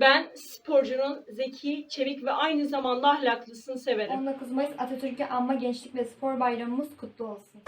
Ben sporcunun zeki, çevik ve aynı zamanda ahlaklısını severim. 19 Mayıs Atatürk'ü anma gençlik ve spor bayramımız kutlu olsun.